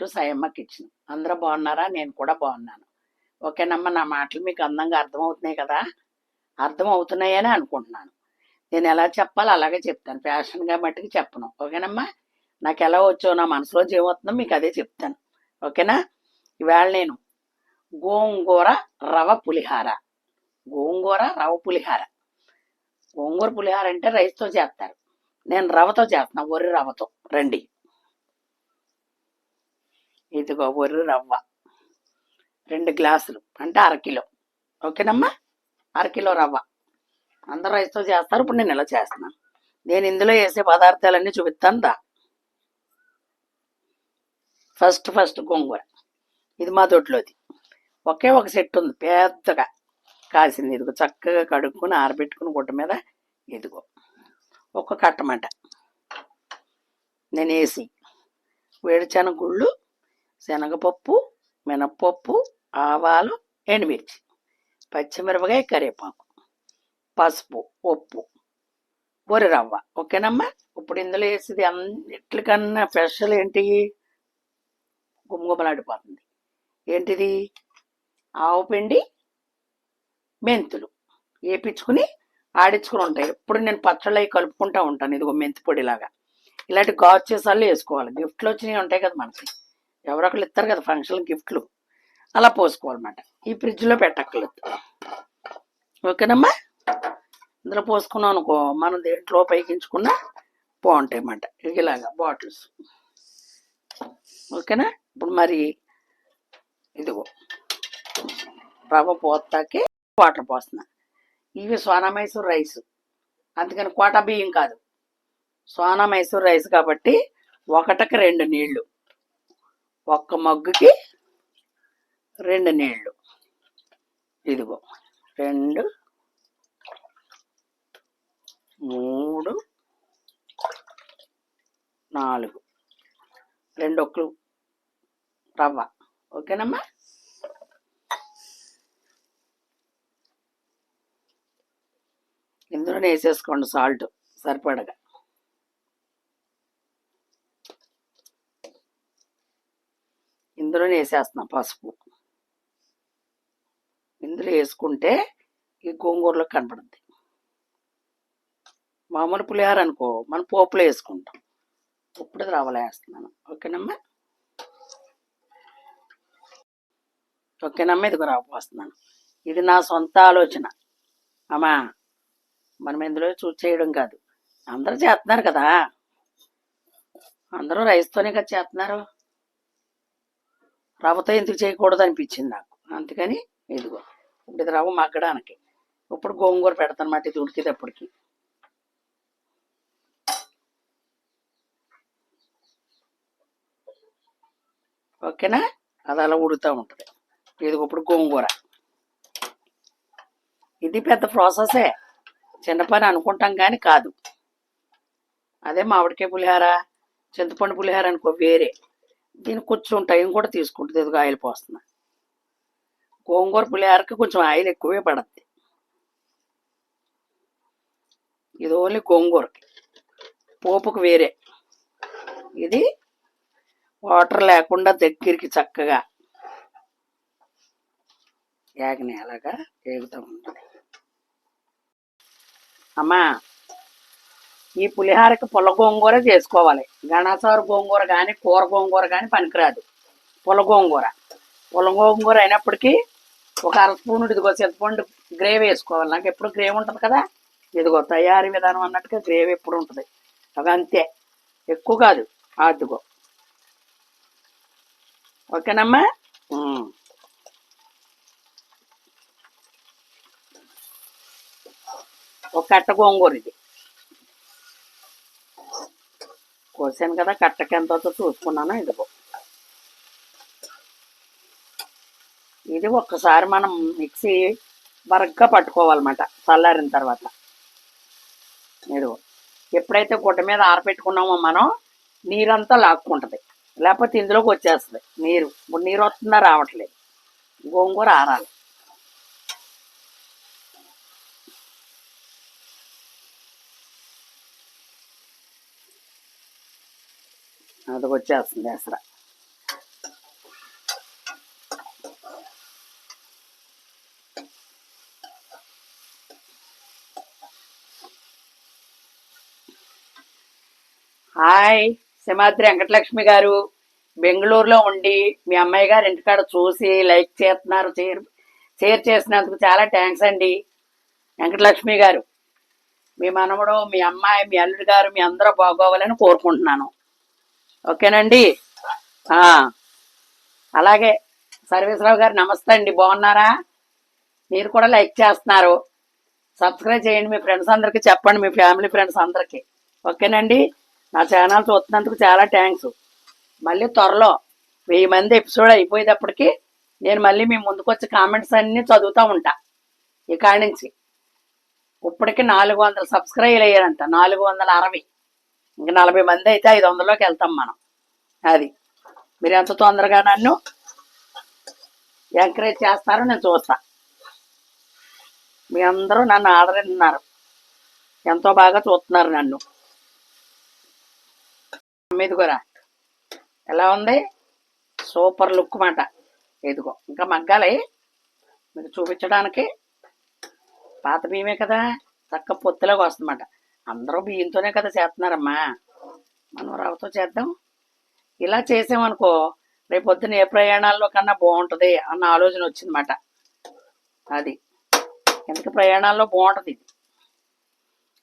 To సాయమ్మకి ఇచ్చిన అందరూ బాగున్నారా? నేను కూడా బాగున్నాను. ఓకేనమ్మా నా మాటలు మీకు అందంగా అర్థమవుతున్నాయి కదా? అర్థం అవుతున్నాయని అనుకుంటున్నాను. నేను ఎలా చెప్పాలో అలాగే చెప్తాను. ఫ్యాషన్గా మట్టికి చెప్పను. ఓకేనమ్మా? నాకు ఎలా వచ్చో నా మనసులో జీవవుతుందో మీకు అదే చెప్తాను. ఓకేనా? ఇవాళ నేను గోంగూర రవ పులిహార. గోంగూర రవ పులిహార. గోంగూర పులిహార అంటే రైస్తో చేస్తారు. నేను రవతో చేస్తున్నా వరి రవ్వతో రండి. ఇదిగో ఒర్రు రవ్వ. రెండు గ్లాసులు అంటే అరకిలో ఓకేనమ్మా? అరకిలో రవ్వ. అందరూ రైస్తో చేస్తారు ఇప్పుడు నేను ఇలా చేస్తున్నాను నేను ఇందులో వేసే పదార్థాలన్నీ చూపిస్తాను దా. ఫస్ట్ ఫస్ట్ గోంగూర. ఇది మా దొడ్లోది. ఒకే ఒక సెట్ ఉంది పెద్దగా. కాసింది ఇదిగో చక్కగా కడుక్కుని ఆరబెట్టుకుని గుడ్డ మీద ఇదిగో. ఒక కట్టమంట. నేను వేసి వేడిచెనగ గుళ్ళు శనగపప్పు మినప్పప్పు ఆవాలు ఎండుమిర్చి పచ్చిమిరపకాయ కరివేపాకు పసుపు ఉప్పు వరి రవ్వ. ఓకేనమ్మా? ఇప్పుడు ఇందులో వేసేది అన్నిటికన్నా స్పెషల్ ఏంటి? గుమగుమలాడిపోతుంది. ఏంటిది? ఆవు పిండి మెంతులు వేపించుకుని ఆడించుకుని ఉంటాయి. ఎప్పుడు నేను పచ్చళ్ళు అవి కలుపుకుంటా ఉంటాను. ఇదిగో మెంతి పొడిలాగా. ఇలాంటి గాజు చేసాలు వేసుకోవాలి. గిఫ్ట్లు వచ్చినవి ఉంటాయి కదా మనకి. ఎవరొకరు ఇస్తారు కదా ఫంక్షన్ గిఫ్ట్లు. అలా పోసుకోవాలన్నమాట. ఈ ఫ్రిడ్జ్లో పెట్టక్కర్లేదు. ఓకేనమ్మా? ఇందులో పోసుకున్నాం అనుకో మనం దేంట్లో పైకించుకున్నా బాగుంటాయి అన్నమాట ఇలాగా బాటిల్స్. ఓకేనా? ఇప్పుడు మరి ఇదిగో రవ్వ పోతాకి వాటర్ పోస్తున్నా. ఇవి సోనా మైసూర్ రైస్. అందుకని కోట బియ్యం కాదు. సోనా మైసూర్ రైస్ కాబట్టి ఒకటికి రెండు నీళ్ళు ఒక్క మగ్గుకి రెండు నీళ్ళు. ఇదిగో రెండు మూడు నాలుగు. రెండు ఒక్కలు రవ్వ. ఓకేనమ్మా? ఇందులోనే వేసేసుకోండి సాల్ట్ సరిపడగా. ఇందులోనే వేసేస్తున్నాం పసుపు. ఇందులో వేసుకుంటే ఈ గోంగూరలో కనపడుద్ది. మామూలు పులిహార అనుకో మనం పోపులో వేసుకుంటాం. ఇప్పుడు రవ్వలో వేస్తున్నాను. ఓకేనమ్మా? ఓకేనమ్మా ఇదిగో రవ్వ పోస్తున్నాను ఇది నా సొంత ఆలోచన. అమ్మా మనం ఇందులో చూసి చేయడం కాదు. అందరూ చేస్తున్నారు కదా. అందరూ రైస్తోనే కదా చేస్తున్నారు. రవ్వతో ఎందుకు చేయకూడదు అనిపించింది నాకు. అందుకని ఇదిగో ఇప్పుడు ఇది రవ్వ మగ్గడానికి ఇప్పుడు గోంగూర పెడతానమాట ఇది ఉడికేటప్పటికి. ఓకేనా? అది అలా ఉడుతూ ఉంటుంది. ఇది ఇప్పుడు గోంగూర. ఇది పెద్ద ప్రాసెసే. చిన్న పని అనుకుంటాం కానీ కాదు. అదే మామిడికాయ పులిహార చింతపండు పులిహార అనుకో వేరే. దీనికి కొంచెం టైం కూడా తీసుకుంటుంది. ఎదుగు ఆయిల్ పోస్తున్నా. గోంగూర పులిహారకి కొంచెం ఆయిల్ ఎక్కువే పడద్ది. ఇది ఓన్లీ గోంగూరకి. పోపుకు వేరే. ఇది వాటర్ లేకుండా దగ్గరికి చక్కగా యాగని అలాగా ఏగుతూ ఉంటుంది. అమ్మా! ఈ పులిహారకి పుల్ల గోంగూర చేసుకోవాలి. గణసారు గోంగూర కానీ కూర గోంగూర కానీ పనికిరాదు. పుల్ల గోంగూర. పుల్ల గోంగూర అయినప్పటికీ ఒక అర స్పూన్ ఇదిగో చింతపండు గ్రేవీ వేసుకోవాలి. నాకు ఎప్పుడు గ్రేవీ ఉంటుంది కదా? ఇదిగో తయారీ విధానం అన్నట్టుగా గ్రేవీ ఎప్పుడు ఉంటుంది. అవి అంతే. ఎక్కువ కాదు. అదిగో ఓకేనమ్మా? ఒక అట్ట గోంగూర ఇది. కోసాను కదా కట్టకి ఎంత చూసుకున్నాను ఇదిగో. ఇది ఒక్కసారి మనం మిక్సీ బరగ్గా పట్టుకోవాలన్నమాట చల్లారిన తర్వాత. ఇదిగో. ఎప్పుడైతే గుడ్డ మీద ఆరపెట్టుకున్నామో మనం నీరంతా లాక్కుంటుంది. లేకపోతే ఇందులోకి వచ్చేస్తుంది నీరు. ఇప్పుడు నీరు వస్తుందా రావట్లేదు. గోంగూర ఆరాలి. అది వచ్చేస్తుంది అసలు. హాయ్ సిమాద్రి వెంకటలక్ష్మి గారు. బెంగళూరులో ఉండి మీ అమ్మాయి గారు ఇంటికాడ చూసి లైక్ చేస్తున్నారు షేర్ షేర్ చేసినందుకు చాలా థ్యాంక్స్ అండి. వెంకటలక్ష్మి గారు మీ మనవడు మీ అమ్మాయి మీ అల్లుడు గారు మీ అందరూ బాగోవాలని కోరుకుంటున్నాను. ఓకేనండి? అలాగే సర్వేశ్వరావు గారు నమస్తే అండి. బాగున్నారా? మీరు కూడా లైక్ చేస్తున్నారు. సబ్స్క్రైబ్ చేయండి మీ ఫ్రెండ్స్ అందరికీ చెప్పండి మీ ఫ్యామిలీ ఫ్రెండ్స్ అందరికీ. ఓకేనండి? నా ఛానల్ చూస్తున్నందుకు చాలా థ్యాంక్స్. మళ్ళీ త్వరలో వెయ్యి మంది ఎపిసోడ్ అయిపోయేటప్పటికి నేను మళ్ళీ మీ ముందుకు వచ్చి కామెంట్స్ అన్నీ చదువుతూ ఉంటా ఈ కాడి నుంచి. ఇప్పటికి నాలుగు వందల సబ్స్క్రైబ్ అయ్యారంట. నాలుగు వందల అరవై. ఇంక నలభై మంది అయితే ఐదు వందలోకి వెళ్తాం మనం. అది. మీరు ఎంత తొందరగా నన్ను ఎంకరేజ్ చేస్తారో నేను చూస్తా. మీ అందరూ నన్ను ఆదరిస్తున్నారు. ఎంతో బాగా చూస్తున్నారు నన్ను. ఇదిగోరా. ఎలా ఉంది? సూపర్ లుక్ మాట. ఇదిగో. ఇంకా మగ్గాలి. మీకు చూపించడానికి. పాత బియ్యమే కదా. చక్క పొత్తులాగా వస్తుందన్నమాట. అందరూ బియ్యంతోనే కదా చేస్తున్నారమ్మా. మనం రవ్వతో చేద్దాం. ఇలా చేసామనుకో రేపొద్దున ఏ ప్రయాణాల్లో కన్నా బాగుంటుంది అన్న ఆలోచన వచ్చిందన్నమాట. అది. ఎందుకు ప్రయాణాల్లో బాగుంటుంది ఇది?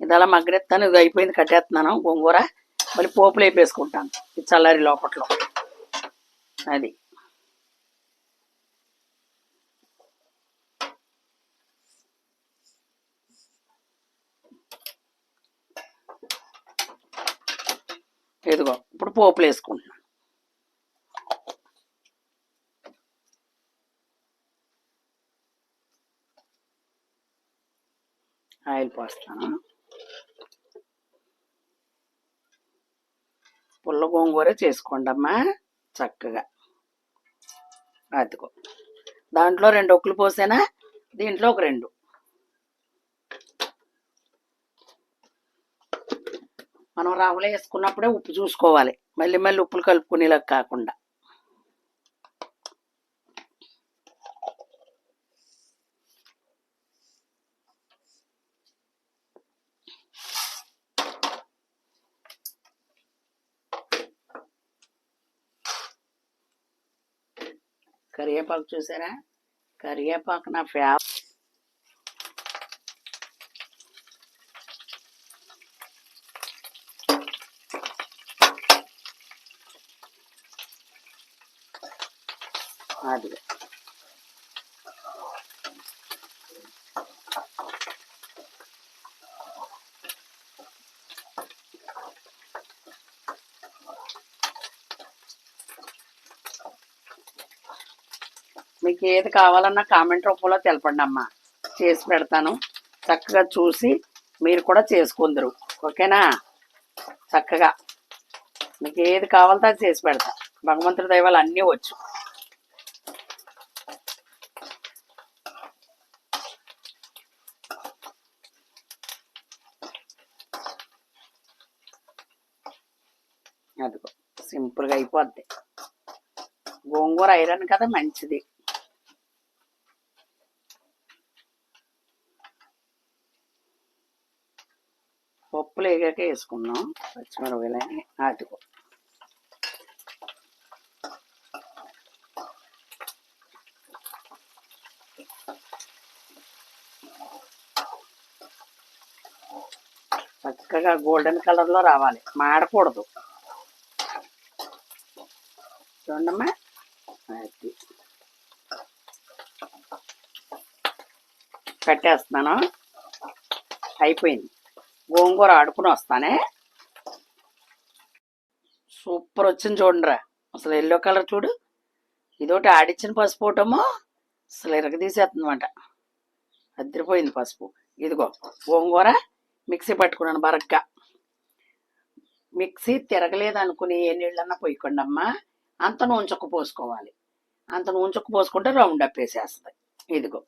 ఇది అలా మగ్గరెత్తాను ఇది అయిపోయింది కట్టేస్తున్నాను గోంగూర మళ్ళీ పోపులు వేపేసుకుంటాను ఇది చల్లారి లోపట్లో. అది. ఇదిగో ఇప్పుడు పోపులు వేసుకుంటున్నాను ఆయిల్ పోస్తాను. పుల్ల గోంగూర చేసుకోండి అమ్మా చక్కగా. అదిగో దాంట్లో రెండు ఒక్కలు పోసానా? దీంట్లో ఒక రెండు. మనం రవ్వలు వేసుకున్నప్పుడే ఉప్పు చూసుకోవాలి. మళ్ళీ మళ్ళీ ఉప్పులు కలుపుకునేలా కాకుండా. కరివేపాకు చూసారా? కరివేపాకు నా ఫేవరెట్ అది మీకు ఏది కావాలన్నా కామెంట్ రూపంలో తెలపండి అమ్మా. చేసి పెడతాను. చక్కగా చూసి మీరు కూడా చేసుకుందరు. ఓకేనా? చక్కగా. మీకు ఏది కావాలో అది చేసి పెడతా. భగవంతుడి దైవాలు అన్నీ వచ్చు. అదిగో సింపుల్గా అయిపోద్ది. గోంగూర ఐరన్ కదా మంచిది. వేగాక వేసుకున్నాం పచ్చిమిరపకాయలని అదిగో చక్కగా గోల్డెన్ కలర్లో రావాలి. మాడకూడదు. చూడమ్మా. అది. పెట్టేస్తున్నాను అయిపోయింది. గోంగూర ఆడుకుని వస్తానే. సూపర్ వచ్చింది చూడండిరా. అసలు ఎల్లో కలర్ చూడు. ఇదొకటి ఆడిచ్చిన పసుపు ఒకటేమో అసలు ఇరగదీసేస్తుందన్నమాట. అద్దరిపోయింది పసుపు. ఇదిగో గోంగూర మిక్సీ పట్టుకున్నాను బరగ్గా. మిక్సీ తిరగలేదు అనుకుని ఏ నీళ్ళన్నా పోయకండి అమ్మా. అంత నూంచొక్క పోసుకోవాలి. అంత నూంచొక్క పోసుకుంటే రౌండ్ అప్ వేసేస్తుంది. ఇదిగో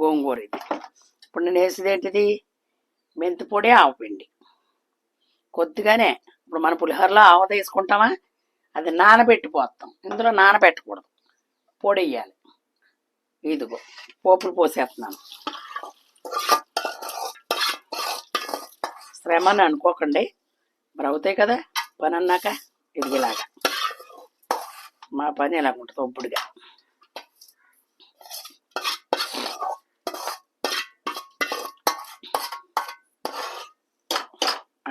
గోంగూర ఇది. ఇప్పుడు నేను వేసేది ఏంటిది? మెంతి పొడి ఆవపిండి కొద్దిగానే ఇప్పుడు మన పులిహోరలో ఆవ తీసుకుంటామా? అది నానబెట్టి పోస్తాం ఇందులో నానబెట్టకూడదు. పొడి వేయాలి. ఇదిగో పోపులు పోసేస్తున్నాను. శ్రమ అని అనుకోకండి. మరి అవుతాయి కదా పని అన్నాక ఇదిగిలాగా మా పని ఇలా ఉంటుంది ఒప్పుడుగా.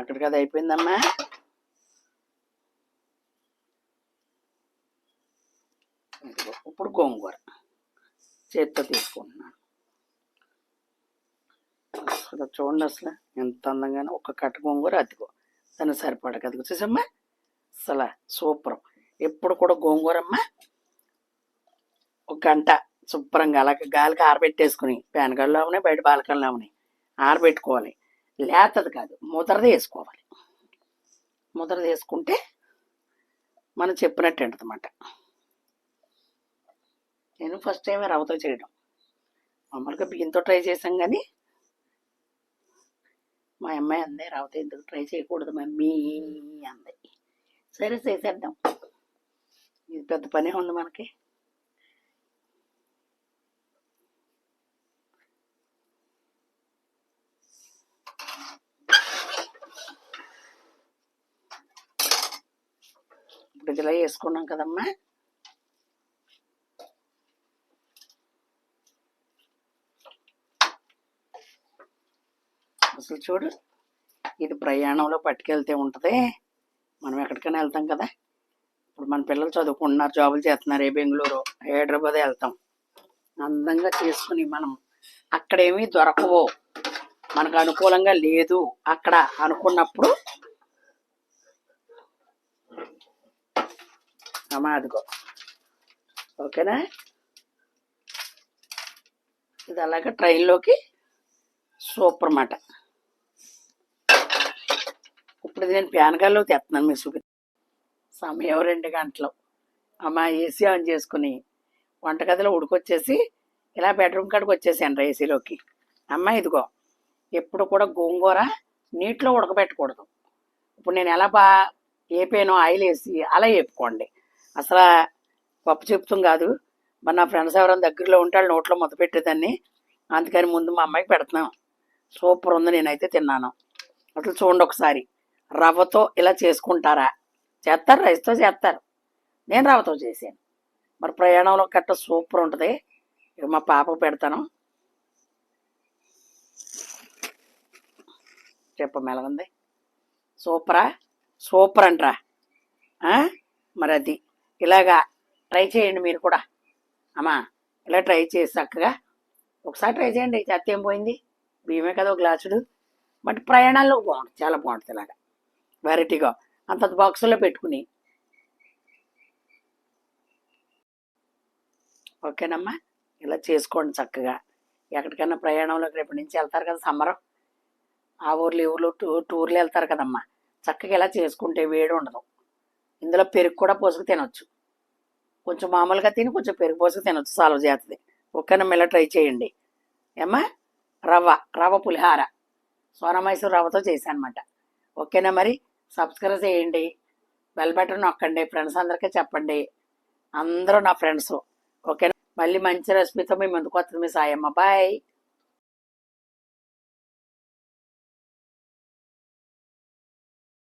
అక్కడికి అది అయిపోయిందమ్మా ఇప్పుడు గోంగూర చేత్తో తీసుకుంటున్నాను అసలు చూడండి అసలు ఎంత అందంగానే ఒక కట్ట గోంగూర అదిగో దాన్ని సరిపడక కదిగో చూసమ్మా అసలు సూపర్ ఎప్పుడు కూడా గోంగూరమ్మా ఒక గంట శుభ్రంగా అలాగే గాలికి ఆరబెట్టేసుకుని ప్యాన్గల్లో ఉన్నాయి బయట బాలకల్లో ఉన్నాయి ఆరబెట్టుకోవాలి లేతది కాదు ముదరది వేసుకోవాలి. ముదరది వేసుకుంటే మనం చెప్పినట్టు ఉంటుందన్నమాట. నేను ఫస్ట్ టైం రవ్వతో చేయడం. మామూలుగా బియ్యంతో ట్రై చేసాం కానీ మా అమ్మాయి అంది రవ్వతో ఎందుకు ట్రై చేయకూడదు మమ్మీ అంది. సరే చేసేద్దాం. ఇది పెద్ద పనే ఉంది మనకి. ఇప్పుడు వేసుకున్నాం కదమ్మా. అసలు చూడు ఇది ప్రయాణంలో పట్టుకెళ్తే ఉంటుంది. మనం ఎక్కడికైనా వెళ్తాం కదా. ఇప్పుడు మన పిల్లలు చదువుకుంటున్నారు జాబులు చేస్తున్నారు ఏ బెంగళూరు హైదరాబాద్ వెళ్తాం. అందంగా చేసుకుని మనం అక్కడేమీ దొరకవు. మనకు అనుకూలంగా లేదు. అక్కడ అనుకున్నప్పుడు అమ్మా అదిగో ఓకేనా? ఇది అలాగే ట్రైన్లోకి సూపర్ మాట. ఇప్పుడు నేను ప్యానగాల్లో తెస్తున్నాను మీరు చూపి సమయం రెండు గంటలు. అమ్మ ఏసీ ఆన్ చేసుకుని వంటగదిలో ఉడికొచ్చేసి ఇలా బెడ్రూమ్ కాడికి వచ్చేసాను ఏసీలోకి. అమ్మ ఇదిగో ఎప్పుడు కూడా గోంగూర నీటిలో ఉడకబెట్టకూడదు. ఇప్పుడు నేను ఎలా బా ఏపేనో ఆయిల్ వేసి అలా వేపుకోండి. అసలు గొప్ప చెప్తాం కాదు. మరి నా ఫ్రెండ్స్ ఎవరైనా దగ్గరలో ఉంటే వాళ్ళు నోట్లో మొదలు పెట్టేదాన్ని అందుకని ముందు మా అమ్మాయికి పెడుతున్నాం సూపర్ ఉంది నేనైతే తిన్నాను. అట్లా చూడండి ఒకసారి. రవ్వతో ఇలా చేసుకుంటారా? చేస్తారు రైస్తో చేస్తారు. నేను రవ్వతో చేశాను. మరి ప్రయాణంలో కట్ట సూపర్ ఉంటుంది. ఇక మా పాపకు పెడతాను. చెప్పమ్మ ఎలా సూపరా? సూపర్ అంట్రా? మరి అది. ఇలాగా ట్రై చేయండి మీరు కూడా. అమ్మా ఇలా ట్రై చేసి చక్కగా ఒకసారి ట్రై చేయండి చెత్త ఏం పోయింది? బియ్యమే కదా ఒక గ్లాసుడు బట్ ప్రయాణాల్లో బాగుంటుంది చాలా బాగుంటుంది ఇలాగా. వెరైటీగా అంత బాక్సులో పెట్టుకుని. ఓకేనమ్మా ఇలా చేసుకోండి చక్కగా. ఎక్కడికైనా ప్రయాణంలోకి రేపటి నుంచి వెళ్తారు కదా సమ్మరం. ఆ ఊర్లు ఈ ఊర్లు టూ టూర్లు వెళ్తారు కదమ్మా. చక్కగా ఇలా చేసుకుంటే వేడి ఉండదు. ఇందులో పెరుగు కూడా పోసుకు తినొచ్చు. కొంచెం మామూలుగా తిని కొంచెం పెరుగు పోసుకు తినొచ్చు సాల్వ్ చేస్తుంది ఒక్కన మిల్ల ట్రై చేయండి. ఏమ్మా? రవ్వ రవ్వ పులిహార. సోనా మైసూర్ రవ్వతో చేశానమాట. ఓకేనా మరి? సబ్స్క్రైబ్ చేయండి. బెల్ బటన్ నొక్కండి. ఫ్రెండ్స్ అందరికీ చెప్పండి. అందరూ నా ఫ్రెండ్స్. ఓకేనా? మళ్ళీ మంచి రెసిపీతో మీ ముందుకు వస్తుంది మీ సాయమ్మ. బాయ్.